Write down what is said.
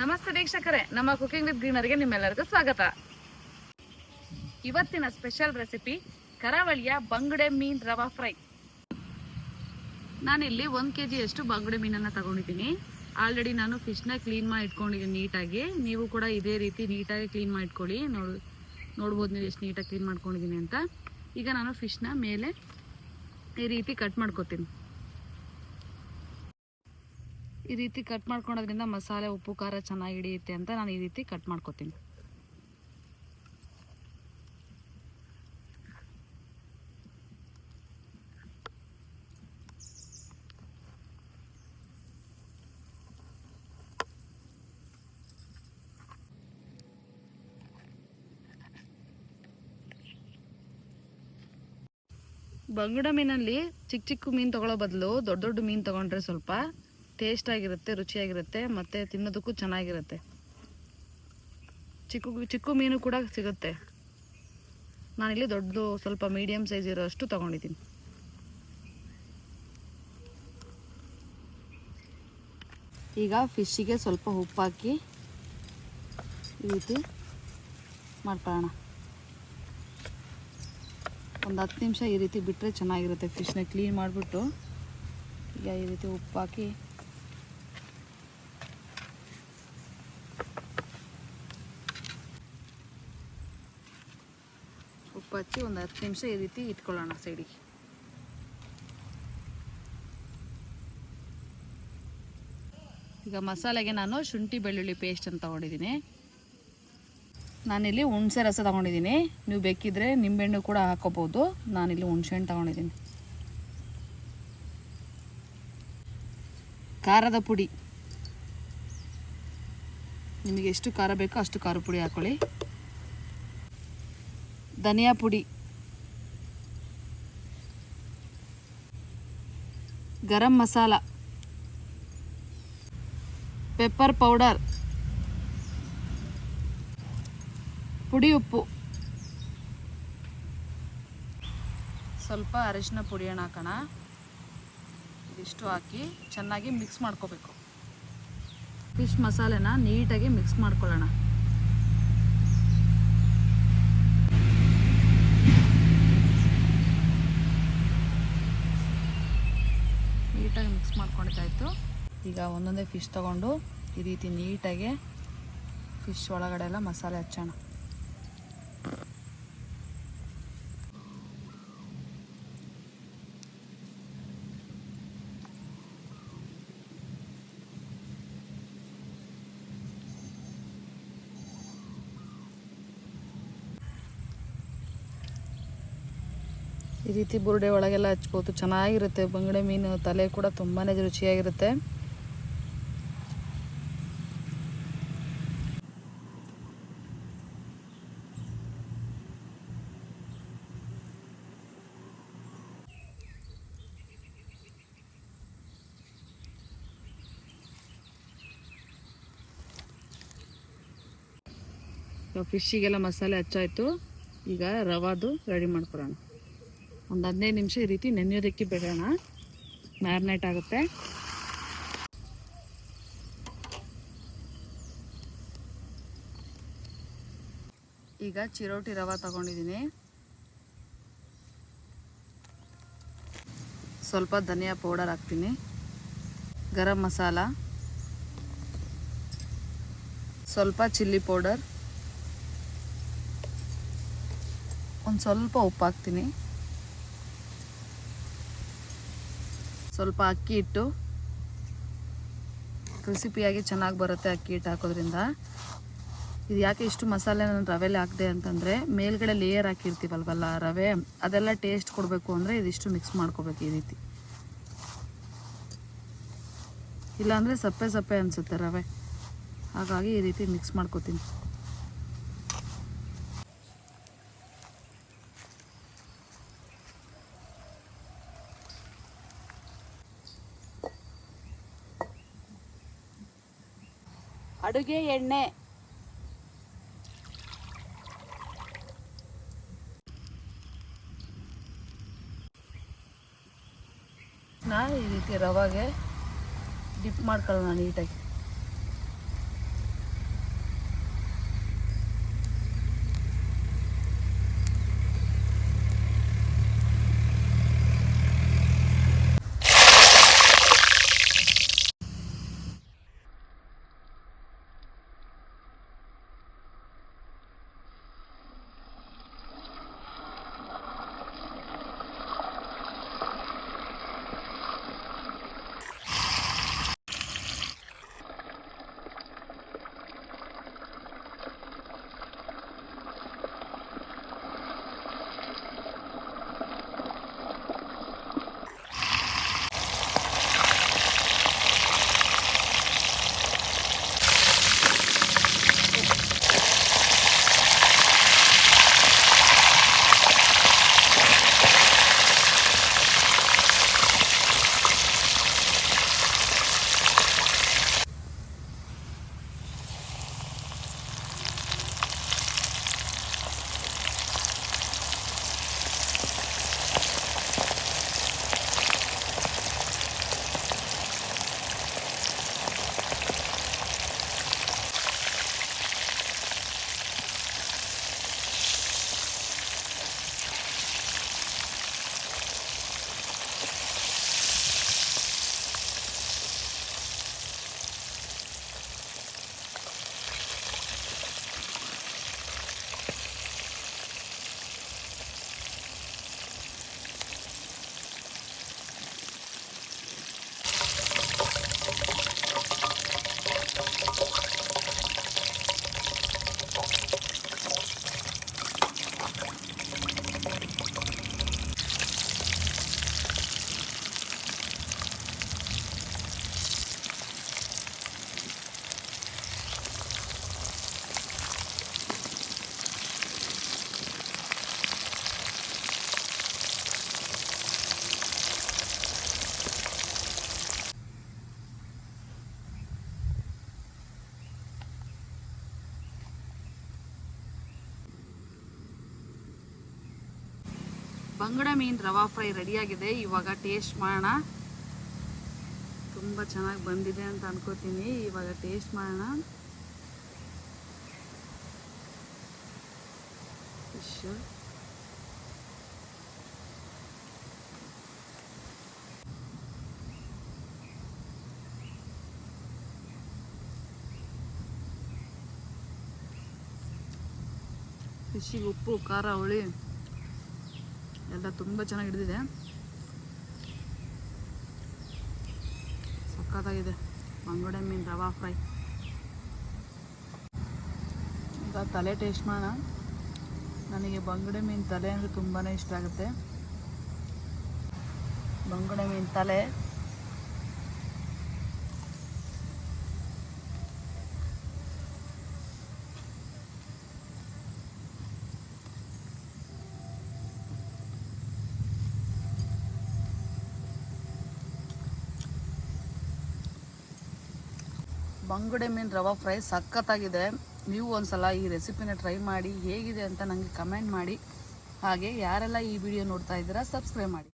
ನಮಸ್ತೆ ವೀಕ್ಷಕರೇ, ನಮ್ಮ ಕುಕಿಂಗ್ ವಿತ್ ಗ್ರೀನರ್ಗೆ ನಿಮ್ಮೆಲ್ಲರಿಗೂ ಸ್ವಾಗತ. ಇವತ್ತಿನ ಸ್ಪೆಷಲ್ ರೆಸಿಪಿ ಕರಾವಳಿಯ ಬಂಗುಡೆ ಮೀನ್ ರವಾ ಫ್ರೈ. ನಾನಿಲ್ಲಿ ಒಂದು ಕೆ ಜಿಯಷ್ಟು ಬಂಗುಡೆ ಮೀನನ್ನು ತಗೊಂಡಿದ್ದೀನಿ. ಆಲ್ರೆಡಿ ನಾನು ಫಿಶ್ನ ಕ್ಲೀನ್ ಮಾಡಿ ಇಟ್ಕೊಂಡಿದ್ದೀನಿ ನೀಟಾಗಿ. ನೀವು ಕೂಡ ಇದೇ ರೀತಿ ನೀಟಾಗಿ ಕ್ಲೀನ್ ಮಾಡಿ ಇಟ್ಕೊಳ್ಳಿ. ನೋಡು, ನೋಡ್ಬೋದು ನೀವು ಎಷ್ಟು ನೀಟಾಗಿ ಕ್ಲೀನ್ ಮಾಡ್ಕೊಂಡಿದ್ದೀನಿ ಅಂತ. ಈಗ ನಾನು ಫಿಶ್ನ ಮೇಲೆ ಈ ರೀತಿ ಕಟ್ ಮಾಡ್ಕೊತೀನಿ. ಈ ರೀತಿ ಕಟ್ ಮಾಡ್ಕೊಳೋದ್ರಿಂದ ಮಸಾಲೆ, ಉಪ್ಪು, ಖಾರ ಚೆನ್ನಾಗಿ ಹಿಡಿಯುತ್ತೆ ಅಂತ ನಾನು ಈ ರೀತಿ ಕಟ್ ಮಾಡ್ಕೊತೀನಿ. ಬಂಗುಡ ಮೀನಲ್ಲಿ ಚಿಕ್ಕ ಚಿಕ್ಕ ಮೀನು ತಗೊಳ್ಳೋ ಬದಲು ದೊಡ್ಡ ದೊಡ್ಡ ಮೀನು ತಗೊಂಡ್ರೆ ಸ್ವಲ್ಪ ಟೇಸ್ಟ್ ಆಗಿರುತ್ತೆ ರುಚಿಯಾಗಿರುತ್ತೆ, ಮತ್ತು ತಿನ್ನೋದಕ್ಕೂ ಚೆನ್ನಾಗಿರುತ್ತೆ. ಚಿಕ್ಕ ಚಿಕ್ಕ ಮೀನು ಕೂಡ ಸಿಗುತ್ತೆ. ನಾನಿಲ್ಲಿ ದೊಡ್ಡದು ಸ್ವಲ್ಪ ಮೀಡಿಯಮ್ ಸೈಜ್ ಇರೋಷ್ಟು ತಗೊಂಡಿದ್ದೀನಿ. ಈಗ ಫಿಶ್ಶಿಗೆ ಸ್ವಲ್ಪ ಉಪ್ಪು ಹಾಕಿ ಈ ರೀತಿ ಮಾಡ್ಕೊಳ್ಳೋಣ. ಒಂದು ಹತ್ತು ನಿಮಿಷ ಈ ರೀತಿ ಬಿಟ್ಟರೆ ಚೆನ್ನಾಗಿರುತ್ತೆ ಫಿಶ್ನ ಕ್ಲೀನ್ ಮಾಡಿಬಿಟ್ಟು. ಈಗ ಈ ರೀತಿ ಉಪ್ಪು ಉಪ್ಪು ಹಚ್ಚಿ ಒಂದು ಹತ್ತು ನಿಮಿಷ ಈ ರೀತಿ ಇಟ್ಕೊಳ್ಳೋಣ ಸೈಡಿಗೆ. ಈಗ ಮಸಾಲೆಗೆ ನಾನು ಶುಂಠಿ, ಬೆಳ್ಳುಳ್ಳಿ ಪೇಸ್ಟ್ ಅಂತ ತಗೊಂಡಿದ್ದೀನಿ. ನಾನಿಲ್ಲಿ ಹುಣಸೆ ರಸ ತೊಗೊಂಡಿದ್ದೀನಿ. ನೀವು ಬೇಕಿದ್ರೆ ನಿಂಬೆಹಣ್ಣು ಕೂಡ ಹಾಕೋಬೋದು ನಾನಿಲ್ಲಿ ಹುಣಸೆಹಣ್ಣು ತೊಗೊಂಡಿದ್ದೀನಿ. ಖಾರದ ಪುಡಿ. ನಿಮಗೆ ಎಷ್ಟು ಖಾರ ಬೇಕೋ ಅಷ್ಟು ಖಾರ ಪುಡಿ ಹಾಕ್ಕೊಳ್ಳಿ ಧನಿಯಾ ಪುಡಿ. ಗರಂ ಮಸಾಲ. Pepper powder. ಪುಡಿ ಉಪ್ಪು. ಸ್ವಲ್ಪ ಅರಿಶಿನ ಪುಡಿಯನ್ನು ಹಾಕೋಣ. ಇದಿಷ್ಟು ಹಾಕಿ ಚೆನ್ನಾಗಿ ಮಿಕ್ಸ್ ಮಾಡ್ಕೋಬೇಕು. ಫಿಶ್ ಮಸಾಲೆನ ನೀಟಾಗಿ ಮಿಕ್ಸ್ ಮಾಡ್ಕೊಳ್ಳೋಣ. ನೀಟಾಗಿ ಇತ್ತು ಈಗ ಒಂದೊಂದೇ ಫಿಶ್ ತಗೊಂಡು ಈ ರೀತಿ ನೀಟಾಗಿ ಫಿಶ್ ಒಳಗಡೆ ಎಲ್ಲ ಮಸಾಲೆ ಹಚ್ಚೋಣ. ಈ ರೀತಿ ಬುರುಡೆ ಒಳಗೆಲ್ಲ ಹಚ್ಬೋದು. ಚೆನ್ನಾಗಿರುತ್ತೆ. ಬಂಗಡೆ ಮೀನು ತಲೆ ಕೂಡ ತುಂಬಾ ರುಚಿಯಾಗಿರುತ್ತೆ. ಫಿಶ್ಶಿಗೆಲ್ಲ ಮಸಾಲೆ ಹಚ್ಚಾಯ್ತು. ಈಗ ರವಾದು ರೆಡಿ ಮಾಡ್ಕೊಳ್ಳೋಣ ಒಂದು ಹದಿನೈದು ನಿಮಿಷ ಈ ರೀತಿ ನೆನೆಯೋದಕ್ಕೆ ಬಿಡೋಣ. ಮ್ಯಾರಿನೇಟ್ ಆಗುತ್ತೆ. ಈಗ ಚಿರೋಟಿ ರವೆ ತಗೊಂಡಿದ್ದೀನಿ. ಸ್ವಲ್ಪ ಧನಿಯಾ ಪೌಡರ್ ಹಾಕ್ತೀನಿ. ಗರಂ ಮಸಾಲ. ಸ್ವಲ್ಪ ಚಿಲ್ಲಿ ಪೌಡರ್. ಒಂದು ಸ್ವಲ್ಪ ಉಪ್ಪು ಹಾಕ್ತೀನಿ. ಸ್ವಲ್ಪ ಅಕ್ಕಿ ಹಿಟ್ಟು. ಕ್ರಿಸಿಪಿಯಾಗಿ ಚೆನ್ನಾಗಿ ಬರುತ್ತೆ ಅಕ್ಕಿ ಹಿಟ್ಟು ಹಾಕೋದ್ರಿಂದ. ಇದು ಯಾಕೆ ಇಷ್ಟು ಮಸಾಲೆ ನಾನು ರವೆಲಿ ಹಾಕಿದೆ ಅಂತಂದರೆ ಮೇಲ್ಗಡೆ ಲೇಯರ್ ಹಾಕಿರ್ತೀವಲ್ವಲ್ಲ ರವೆ, ಅದೆಲ್ಲ ಟೇಸ್ಟ್ ಕೊಡಬೇಕು ಅಂದರೆ ಇದಿಷ್ಟು ಮಿಕ್ಸ್ ಮಾಡ್ಕೋಬೇಕು ಈ ರೀತಿ. ಇಲ್ಲಾಂದರೆ ಸಪ್ಪೆ ಸಪ್ಪೆ ಅನಿಸುತ್ತೆ ರವೆ. ಹಾಗಾಗಿ ಈ ರೀತಿ ಮಿಕ್ಸ್ ಮಾಡ್ಕೋತೀನಿ. ಅಡುಗೆ ಎಣ್ಣೆ. ನಾ ಈ ರೀತಿ ರವಾಗೆ ಡಿಪ್ ಮಾಡ್ಕೊಳ್ಳೋಣ ನೀಟಾಗಿ. ಬಂಗುಡೆ ಮೀನು ರವಾ ಫ್ರೈ ರೆಡಿಯಾಗಿದೆ. ಇವಾಗ ಟೇಸ್ಟ್ ಮಾಡೋಣ. ತುಂಬ ಚೆನ್ನಾಗಿ ಬಂದಿದೆ ಅಂತ ಅನ್ಕೋತೀನಿ. ಇವಾಗ ಟೇಸ್ಟ್ ಮಾಡೋಣ. ಫಿಶ್ ಫಿಶಿಗೆ ಉಪ್ಪು, ಖಾರ, ಹುಳಿ. ಎಲ್ಲ ತುಂಬ ಚೆನ್ನಾಗಿ ಹಿಡಿದಿದೆ. ಸಕ್ಕತ್ತಾಗಿದೆ ಬಂಗುಡೆ ಮೀನು ರವಾ ಫ್ರೈ. ಈಗ ತಲೆ ಟೇಸ್ಟ್ ಮಾಡೋಣ. ನನಗೆ ಬಂಗುಡೆ ಮೀನು ತಲೆ ಅಂದರೆ ತುಂಬಾ ಇಷ್ಟ ಆಗುತ್ತೆ. ಬಂಗುಡೆ ಮೀನು ತಲೆ. ಬಂಗುಡೆ ಮೀನು ರವಾ ಫ್ರೈ ಸಖತ್ತಾಗಿದೆ. ನೀವು ಒಂದ್ಸಲ ಈ ರೆಸಿಪಿನ ಟ್ರೈ ಮಾಡಿ ಹೇಗಿದೆ ಅಂತ ನನಗೆ ಕಮೆಂಟ್ ಮಾಡಿ. ಹಾಗೆ ಯಾರೆಲ್ಲ ಈ ವಿಡಿಯೋ ನೋಡ್ತಾ ಇದ್ದೀರಾ, ಸಬ್ಸ್ಕ್ರೈಬ್ ಮಾಡಿ.